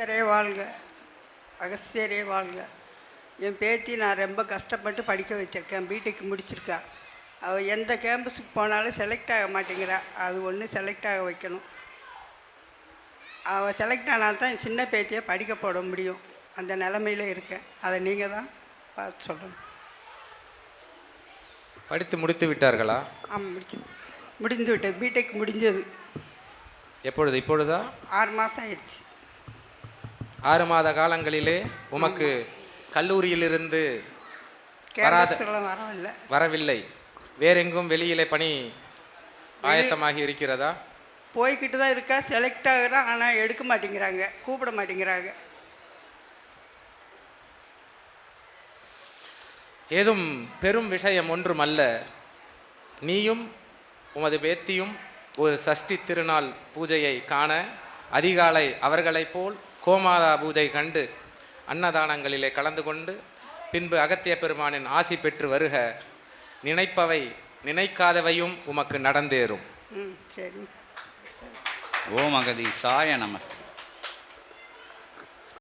சித்தரே வாழ்க. அகஸ்தியரே வாழ்க. என் பேத்தி நான் ரொம்ப கஷ்டப்பட்டு படிக்க வச்சுருக்கேன். பிடெக் முடிச்சிருக்கா. அவள் எந்த கேம்பஸுக்கு போனாலும் செலக்ட் ஆக மாட்டேங்கிறா. அது ஒன்று செலக்ட் ஆக வைக்கணும். அவள் செலக்ட் ஆனால் தான் என் சின்ன பேத்தியை படிக்க போட முடியும். அந்த நிலமையில இருக்கேன். அதை நீங்கள் தான் பார்த்து சொல்லணும். படித்து முடித்து விட்டார்களா? ஆமாம் முடிக்கணும் முடிந்து விட்டது. பிடெக் முடிஞ்சது. எப்பொழுது? இப்பொழுதா? ஆறு மாதம் ஆயிடுச்சு. ஆறு மாத காலங்களிலே உமக்கு கல்லூரியிலிருந்து வராத- வரவில்லை. வரவில்லை. வேறெங்கும் வெளியிலே பணி ஆயத்தமாகி இருக்கிறதா? போய்கிட்டு தான் இருக்கா செலக்ட் ஆகுறா ஆனால் எடுக்க மாட்டேங்கிறாங்க கூப்பிட மாட்டேங்கிறாங்க. ஏதும் பெரும் விஷயம் ஒன்றுமல்ல. நீயும் உமது பேத்தியும் ஒரு சஷ்டி திருநாள் பூஜையை காண அதிகாலை அவர்களைப் போல் கோமாதா பூஜை கண்டு அன்னதானங்களிலே கலந்து கொண்டு பின்பு அகத்திய பெருமானின் ஆசி பெற்று வருக. நினைப்பவை நினைக்காதவையும் உமக்கு நடந்தேறும். சரி. ஓம் அகதி சாய நமக்கு